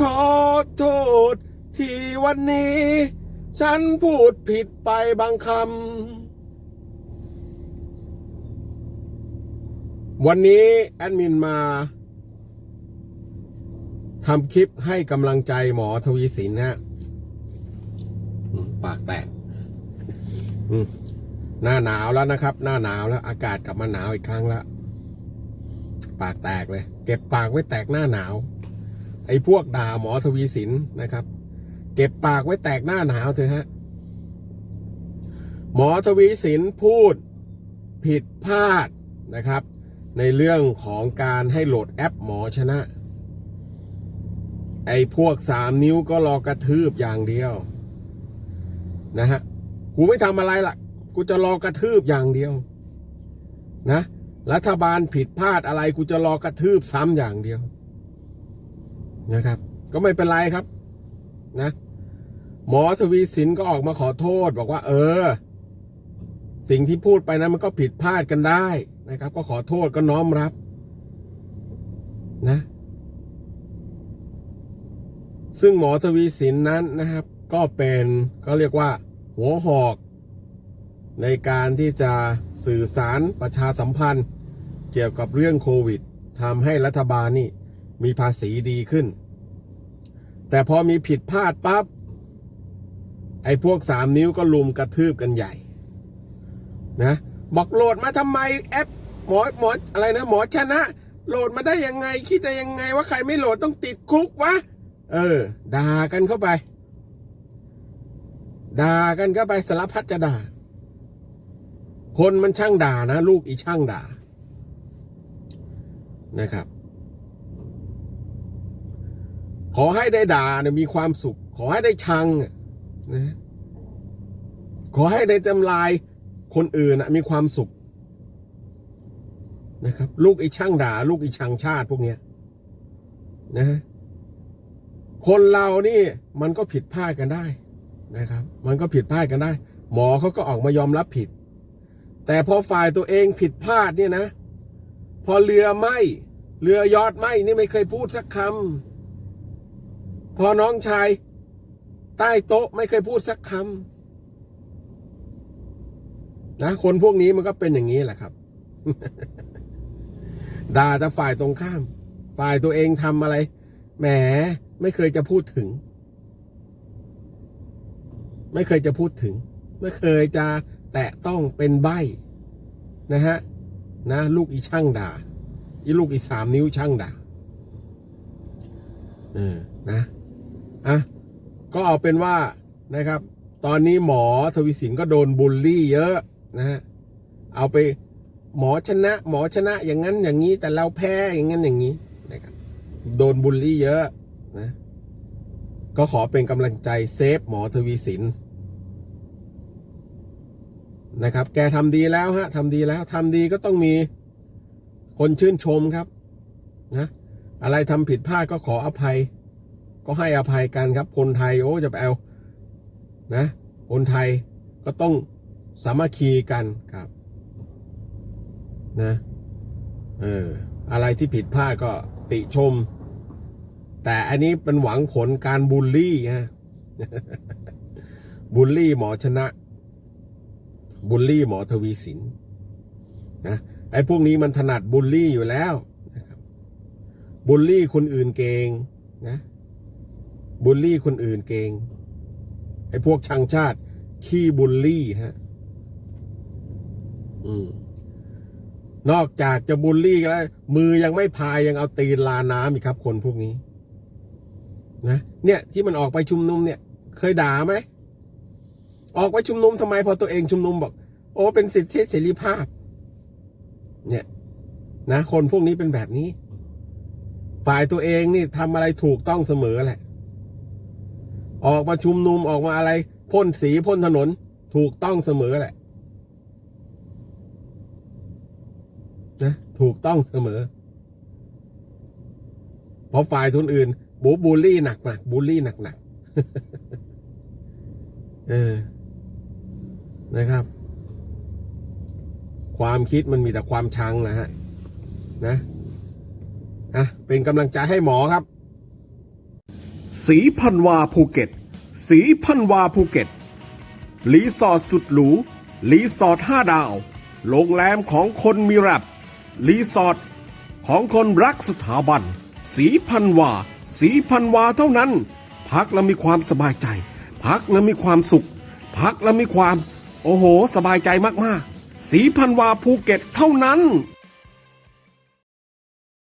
ขอโทษ ที่วันนี้ ฉันพูดผิดไปบางคำ วันนี้แอดมินมาทำคลิปให้กำลังใจหมอทวีสินฮะปากแตกหน้าหนาวแล้วนะครับ หน้าหนาวแล้ว อากาศกลับมาหนาวอีกครั้งแล้ว ปากแตกเลย เก็บปากไว้แตกหน้าหนาว ไอ้พวกด่าหมอทวีสินนะครับ เก็บปากไว้แตกหน้าหนาวเถอะฮะ หมอทวีสินพูดผิดพลาดนะครับ ในเรื่องของการให้โหลดแอปหมอชนะ ไอ้พวกสามนิ้วก็รอกระทืบอย่างเดียวนะฮะกูไม่ทำอะไรล่ะ กูจะรอกระทืบอย่างเดียวนะรัฐบาลผิดพลาดอะไรกูจะรอกระทืบซ้ำอย่างเดียว นะครับ ก็ไม่เป็นไรครับ นะ หมอทวีสินก็ออกมาขอโทษ บอกว่า เออ สิ่งที่พูดไปนะมันก็ผิดพลาดกันได้นะครับ ก็ขอโทษก็น้อมรับ นะ ซึ่งหมอทวีสินนั้นนะครับ ก็เป็นก็เรียกว่า หัวหอก ในการที่จะสื่อสารประชาสัมพันธ์ เกี่ยวกับเรื่องโควิดทำให้รัฐบาลนี่ มีภาษีดีขึ้น แต่พอมีผิดพลาดปั๊บไอ้พวกสามนิ้วก็ลุมกระทืบกันใหญ่ นะ บอกโหลดมาทำไมแอปหมอหมออะไรนะ หมอชนะ โหลดมาได้ยังไง คิดได้ยังไงว่าใครไม่โหลดต้องติดคุกวะ เออด่ากันเข้าไปด่ากันเข้าไปสารพัดจะด่า คนมันช่างด่านะ ลูกอีช่างด่านะครับ ขอให้ได้ด่าเนี่ยมีความสุข ขอให้ได้ชังนะขอให้ได้ทำลายคนอื่นนะมีความสุขนะครับ ลูกไอ้ช่างด่า ลูกไอ้ช่างชาติพวกเนี้ยนะคนเรานี่มันก็ผิดพลาดกันได้นะครับ มันก็ผิดพลาดกันได้ หมอเขาก็ออกมายอมรับผิด แต่พอฝ่ายตัวเองผิดพลาดเนี่ยนะ พอเรือไหมเรือยอดไหมนี่ไม่เคยพูดสักคำ พอน้องชาย ใต้โต๊ะไม่เคยพูดสักคำนะคนพวกนี้มันก็เป็นอย่างนี้แหละครับด่าแต่ฝ่ายตรงข้าม ฝ่ายตัวเองทำอะไร แหม ไม่เคยจะพูดถึง ไม่เคยจะพูดถึง ไม่เคยจะแตะต้องเป็นใบนะฮะ นะ ลูกอีช่างด่า อีลูกอีสามนิ้วช่างด่า เออ นะ อะก็เอาเป็นว่านะครับ ตอนนี้หมอทวีสินก็โดนบูลลี่เยอะนะฮะเอาไปหมอชนะ หมอชนะอย่างนั้นอย่างนี้แต่เราแพ้อย่างนั้นอย่างนี้นะครับโดนบูลลี่เยอะนะก็ขอเป็นกำลังใจเซฟหมอทวีสินนะครับ แกทำดีแล้วฮะทำดีแล้วทำดีก็ต้องมีคนชื่นชมครับนะอะไรทำผิดพลาดก็ขออภัย ก็ให้อภัยกันครับ คนไทยโอ้จะไปเอานะ คนไทยก็ต้องสามัคคีกันครับนะเอออะไรที่ผิดพลาดก็ติชม แต่อันนี้เป็นหวังผลการบูลลี่ฮะบูลลี่หมอชนะบูลลี่หมอทวีสินนะไอ้พวกนี้มันถนัดบูลลี่อยู่แล้วนะครับบูลลี่คนอื่นเก่งนะ บูลลี่คนอื่นเก่งไอ้พวกช่างชาติขี้บูลลี่ฮะอืมนอกจากจะบูลลี่แล้วมือยังไม่พายยังเอาตีนลาน้ำอีกครับ คนพวกนี้ นะเนี่ยที่มันออกไปชุมนุมเนี่ย เคยด่าไหมออกไปชุมนุมทำไมพอตัวเองชุมนุมบอก โอ้เป็นสิทธิเสรีภาพ เนี่ย นะ คนพวกนี้เป็นแบบนี้ ฝ่ายตัวเองนี่ทำอะไรถูกต้องเสมอแหละ ออกมาชุมนุมออกมาอะไรพ่นสีพ่นถนนถูกต้องเสมอแหละนะถูกต้องเสมอเพราะฝ่ายทุนอื่นบูบูลลี่หนักหนักบูลลี่หนักหนักเออนะครับ ความคิดมันมีแต่ความชังนะฮะนะอะเป็นกำลังใจให้หมอครับ สีพันวาภูเก็ต สีพันวาภูเก็ต รีสอร์ทสุดหรู รีสอร์ทห้าดาว โรงแรมของคนมีแรบรีสอร์ทของคนรักสถาบัน สีพันวา สีพันวาเท่านั้น พักแล้วมีความสบายใจ พักแล้วมีความสุข พักแล้วมีความ โอ้โห สบายใจมากๆ สีพันวาภูเก็ตเท่านั้น